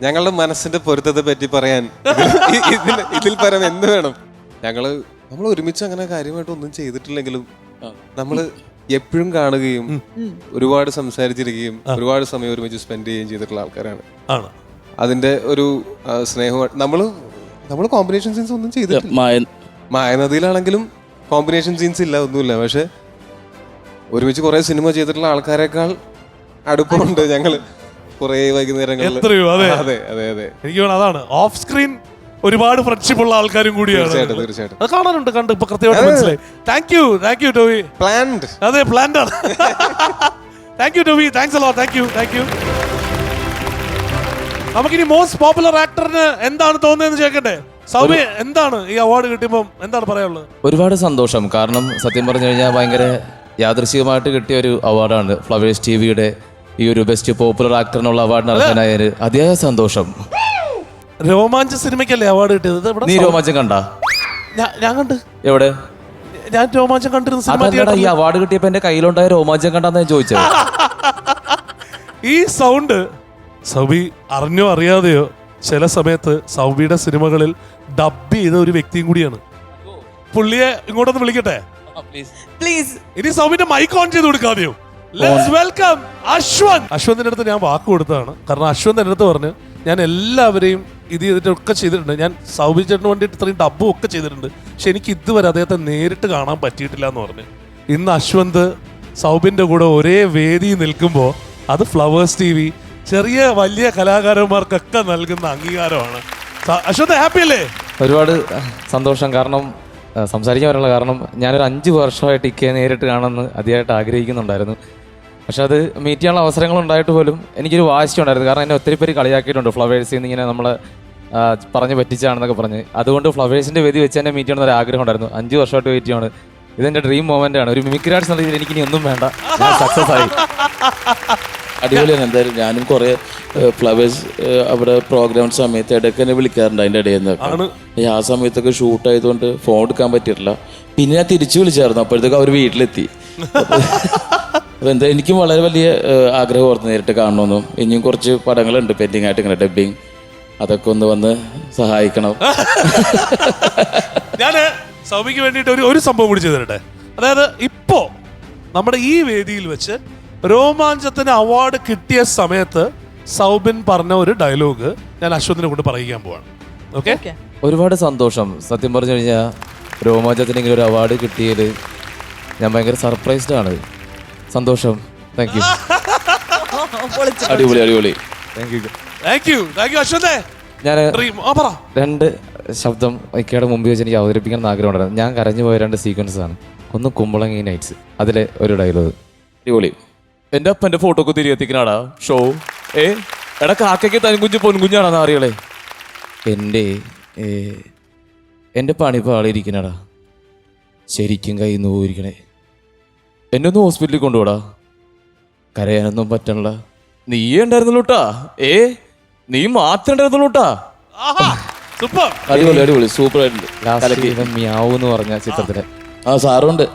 ഞങ്ങളുടെ മനസ്സിന്റെ പൊരുത്തത്തെ പറ്റി പറയാൻ ഇതിൽ- പരം എന്ത് വേണം? ഞങ്ങൾ നമ്മൾ ഒരുമിച്ച് അങ്ങനെ കാര്യമായിട്ട് ഒന്നും ചെയ്തിട്ടില്ലെങ്കിലും നമ്മൾ എപ്പോഴും കാണുകയും ഒരുപാട് സംസാരിച്ചിരിക്കുകയും ഒരുപാട് സമയം ഒരുമിച്ച് സ്പെൻഡ് ചെയ്യുകയും ചെയ്തിട്ടുള്ള ആൾക്കാരാണ്. ആണ്. അതിന്റെ ഒരു ആ, സ്നേഹം നമ്മൾ നമ്മൾ കോമ്പിനേഷൻ സീൻസ് ഒന്നും ചെയ്തിട്ടില്ല. മായ മായനദിയിലാണെങ്കിലും കോമ്പിനേഷൻ സീൻസ് ഇല്ല ഒന്നുമില്ല. പക്ഷെ ഒരുമിച്ച് കുറെ സിനിമ ചെയ്തിട്ടുള്ള ആൾക്കാരെക്കാൾ അടുപ്പമുണ്ട് ഞങ്ങൾ. കുറെ വൈകുന്നേരങ്ങളിൽ. എത്രയോ, അതെ. അതെ അതെ അതെ. എനിക്ക് വേണം അതാണ്. ഓഫ് സ്ക്രീൻ ഒരുപാട് ഫ്രണ്ട്ഷിപ്പ് ഉള്ള ആൾക്കാരും കൂടിയാണ്. തീർച്ചയായിട്ടും തീർച്ചയായിട്ടും. അത് കാണാനുണ്ട് കണ്ട്. ഇപ്പൊ കൃത്യമായിട്ട് മനസ്സിലായി. Thank you thank you Tovi planned അതെ പ്ലാന്റ് ആണ്. Thank you Tovi thanks a lot thank you thank you നമുക്കിനി മോസ്റ്റ് പോപ്പുലർ ആക്ടറിന് എന്താണ് തോന്നുന്നതെന്ന് ചോദിക്കട്ടെ? സൗമ്യ എന്താണ് ഈ അവാർഡ് കിട്ടിയപ്പോൾ എന്താണ് പറയാനുള്ളത്? ഒരുപാട് സന്തോഷം. കാരണം സത്യം പറഞ്ഞു കഴിഞ്ഞാൽ ഭയങ്കര യാദൃശികമായിട്ട് കിട്ടിയ ഒരു അവാർഡാണ് ഫ്ലവേഴ്സ് ടി വിയുടെ ഈ ഒരു ബെസ്റ്റ് പോപ്പുലർ ആക്ടറിനുള്ള അവാർഡ് നടത്താനായ അതേ അതിയായ സന്തോഷം. രോമാഞ്ച സിനിമയ്ക്കല്ലേ അവാർഡ് കിട്ടിയത്? ഇവിടെ നീ രോമാഞ്ചം കണ്ട? ഞാൻ കണ്ട്. എവിടെ? ഞാൻ രോമാഞ്ചം കണ്ടിരുന്ന സിനിമ ഈ അവാർഡ് കിട്ടിയപ്പോ എന്റെ കയ്യിലുണ്ടായ രോമാഞ്ചം കണ്ടെന്ന് ഞാൻ ചോദിച്ചത്. ഈ സൗണ്ട് സൗബി അറിഞ്ഞോ അറിയാതെയോ ചില സമയത്ത് സൗബിയുടെ സിനിമകളിൽ ഡബ് ചെയ്ത ഒരു വ്യക്തിയും കൂടിയാണ്. പുള്ളിയെ ഇങ്ങോട്ടൊന്ന് വിളിക്കട്ടെ? പ്ലീസ് ഇനി സൗബിന്റെ മൈക്ക് ഓൺ ചെയ്ത് കൊടുക്കാതെയോ? വെൽക്കം അശ്വന്ത് അശ്വന്തിന്റെ അടുത്ത് ഞാൻ വാക്ക് കൊടുത്തതാണ്. കാരണം അശ്വന്ത് എന്റെ അടുത്ത് പറഞ്ഞു ഞാൻ എല്ലാവരെയും ഇത് ചെയ്തിട്ടൊക്കെ ചെയ്തിട്ടുണ്ട്. ഞാൻ സൗബി ചേട്ടന് വേണ്ടിയിട്ട് ഇത്രയും ഡബ്ബും ഒക്കെ ചെയ്തിട്ടുണ്ട്. പക്ഷെ എനിക്ക് ഇതുവരെ അദ്ദേഹത്തെ നേരിട്ട് കാണാൻ പറ്റിയിട്ടില്ല എന്ന് പറഞ്ഞു. ഇന്ന് അശ്വന്ത് സൗബിന്റെ കൂടെ ഒരേ വേദി നിൽക്കുമ്പോൾ അത് ഫ്ലവേഴ്സ് ടി വി ചെറിയ വലിയ കലാകാരന്മാർക്കൊക്കെ നൽകുന്ന അംഗീകാരമാണ്. അശ്വന്ത് ഹാപ്പി അല്ലേ? ഒരുപാട് സന്തോഷം. കാരണം സംസാരിക്കാൻ വരാനുള്ള കാരണം ഞാനൊരു അഞ്ച് വർഷമായിട്ട് ഇക്കയെ നേരിട്ട് കാണുമെന്ന് അതിയായിട്ട് ആഗ്രഹിക്കുന്നുണ്ടായിരുന്നു. പക്ഷെ അത് മീറ്റ് ചെയ്യാനുള്ള അവസരങ്ങൾ ഉണ്ടായിട്ട് പോലും എനിക്കൊരു വാശി ഉണ്ടായിരുന്നു കാരണം എന്നെ ഒത്തിരി പേര് കളിയാക്കിയിട്ടുണ്ട്. ഫ്ലവേഴ്സിൽ നിന്ന് ഇങ്ങനെ നമ്മളെ പറഞ്ഞ് പറ്റിച്ചാണെന്നൊക്കെ പറഞ്ഞ്. അതുകൊണ്ട് ഫ്ലവേഴ്സിന്റെ വേദി വെച്ച് തന്നെ മീറ്റ് ചെയ്യണമെന്ന് ഒരു ആഗ്രഹം ഉണ്ടായിരുന്നു. അഞ്ച് വർഷമായിട്ട് വെയിറ്റ് ചെയ്യാണ് ഇതെന്റെ ഡ്രീം മൊമെന്റ് ആണ്. ഒരു മിമിക്രി ആർട്സ് എന്ന രീതിയിൽ എനിക്ക് ഇനി ഒന്നും വേണ്ട. ഞാൻ സക്സസ് ആയി. അടിപൊളിയാണ്. എന്തായാലും ഞാനും കുറെ ഫ്ലവേഴ്സ് അവിടെ പ്രോഗ്രാം സമയത്ത് ഇടയ്ക്ക് എന്നെ വിളിക്കാറുണ്ട് അതിന്റെ ഇടയിൽ നിന്ന് ആ സമയത്തൊക്കെ ഷൂട്ട് ആയതുകൊണ്ട് ഫോൺ എടുക്കാൻ പറ്റിയിട്ടില്ല പിന്നെ ഞാൻ തിരിച്ചു വിളിച്ചായിരുന്നു. അപ്പോഴത്തേക്ക് അവർ വീട്ടിലെത്തി. അപ്പൊ എന്താ എനിക്കും വളരെ വലിയ ആഗ്രഹം ഓർത്ത് നേരിട്ട് കാണണമെന്നും ഇനിയും കുറച്ച് പടങ്ങളുണ്ട് പെൻഡിങ് ആയിട്ട് ഇങ്ങനെ ഡബിങ് അതൊക്കെ ഒന്ന് വന്ന് സഹായിക്കണം. ഞാൻ സൗമിക്ക് വേണ്ടിയിട്ട് ഒരു ഒരു സംഭവം കൂടി ചെയ്തിട്ടെ. തരട്ടെ അതായത് ഇപ്പോ നമ്മുടെ ഈ വേദിയിൽ വെച്ച് രോമാഞ്ചത്തിന് അവാർഡ് കിട്ടിയ സമയത്ത് സൗബിൻ പറഞ്ഞ ഒരു ഡയലോഗ് ഞാൻ അശ്വതിനെ കൊണ്ട് പറയിക്കാൻ പോവാണ്. ഓക്കെ ഒരുപാട് സന്തോഷം. സത്യം പറഞ്ഞു കഴിഞ്ഞാൽ രോമാഞ്ചത്തിന് ഇങ്ങനെ ഒരു അവാർഡ് കിട്ടിയത് ഞാൻ ഭയങ്കര സർപ്രൈസ്ഡ് ആണ്. സന്തോഷം. താങ്ക് യു അടിപൊളി അടിപൊളി. Thank you thank you thank you അശ്വന്തേ ഞാൻ ഡ്രീം ആ പറ. രണ്ട് ശബ്ദം ഇക്കയുടെ മുമ്പിൽ വെച്ച് എനിക്ക് അവതരിപ്പിക്കണം എന്ന് ആഗ്രഹം ഉണ്ടായിരുന്നു ഞാൻ കരഞ്ഞു പോയ രണ്ട് സീക്വൻസ് ആണ്. ഒന്ന് കുമ്പളങ്ങി നൈറ്റ്സ് അതിലെ ഒരു ഡയലോഗ് അടിപൊളി. എന്റെ അപ്പന്റെ ഫോട്ടോ ഒക്കെ തിരികെത്തിക്കണാടാ ഷോ ഏ? എട കാക്കയ്ക്ക് തനിക്കുഞ്ച് പൊൻകുഞ്ഞാണെന്ന് അറിയളേ എന്റെ ഏ, എന്റെ പണി പാളിയിരിക്കണടാ ശരിക്കും കൈ നോയിരിക്കണേ എന്നെ ഒന്ന് ഹോസ്പിറ്റലിൽ കൊണ്ടുപോടാ. കരയാനൊന്നും പറ്റണല്ല. നീയേ ഉണ്ടായിരുന്നുള്ളൂട്ടാ ഏ നീ മാത്രം ഉണ്ടായിരുന്നുള്ളൂട്ടാ സൂപ്പർ. അടിപൊളി അടിപൊളി സൂപ്പർ ആയിട്ടുണ്ട് ലാസ്റ്റ് ഇവൻ മ്യാവൂ എന്ന് പറഞ്ഞ ചിത്രത്തിലെ. ആ സാറുണ്ട്.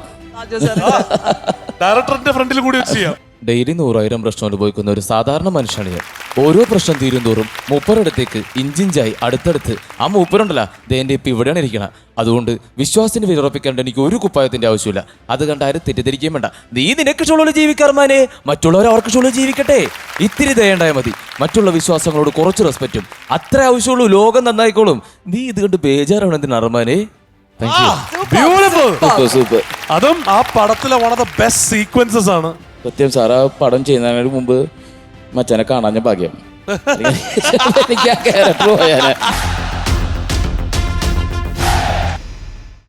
ഡയറക്ടറിന്റെ ഫ്രണ്ടിൽ കൂടി വെച്ച് ചെയ്യാം. ഡെയിലി നൂറായിരം പ്രശ്നം അനുഭവിക്കുന്ന ഒരു സാധാരണ മനുഷ്യനാണ് ഞാൻ ഓരോ പ്രശ്നം തീരും തോറും മൂപ്പരടുത്തേക്ക് ഇഞ്ചിഞ്ചായി അടുത്തടുത്ത് ആ മൂപ്പരുണ്ടല്ല ദേ എന്റെ ഇപ്പം ഇവിടെയാണ് ഇരിക്കണം. അതുകൊണ്ട് വിശ്വാസത്തിന് വിലറപ്പിക്കേണ്ട എനിക്ക് ഒരു കുപ്പായത്തിന്റെ ആവശ്യമില്ല. അത് കണ്ട് ആരും തെറ്റിദ്ധരിക്കുകയും വേണ്ട. നീ നിനക്ക് ഷോളിൽ ജീവിക്കാർമാനെ മറ്റുള്ളവർ അവർക്ക് ഷോളിൽ ജീവിക്കട്ടെ? ഇത്തിരി ദയുണ്ടായാൽ മതി. മറ്റുള്ള വിശ്വാസങ്ങളോട് കുറച്ച് റെസ്പെക്റ്റും. അത്ര ആവശ്യമുള്ളൂ ലോകം നന്നായിക്കോളും. നീ ഇത് കണ്ട് ബേജാറാണ് എന്തിനാ അർമാനെ ബ്യൂട്ടിഫുൾ സൂപ്പർ സൂപ്പർ അതും ആ പടത്തിലെ one of the best sequences ആണ്. സത്യം സാർ ആ പടം ചെയ്യുന്നതിന് മുമ്പ് മച്ചനെ കാണാൻ ഞാൻ ഭാഗ്യം. എനിക്ക് ആ ക്യാരക്ടർ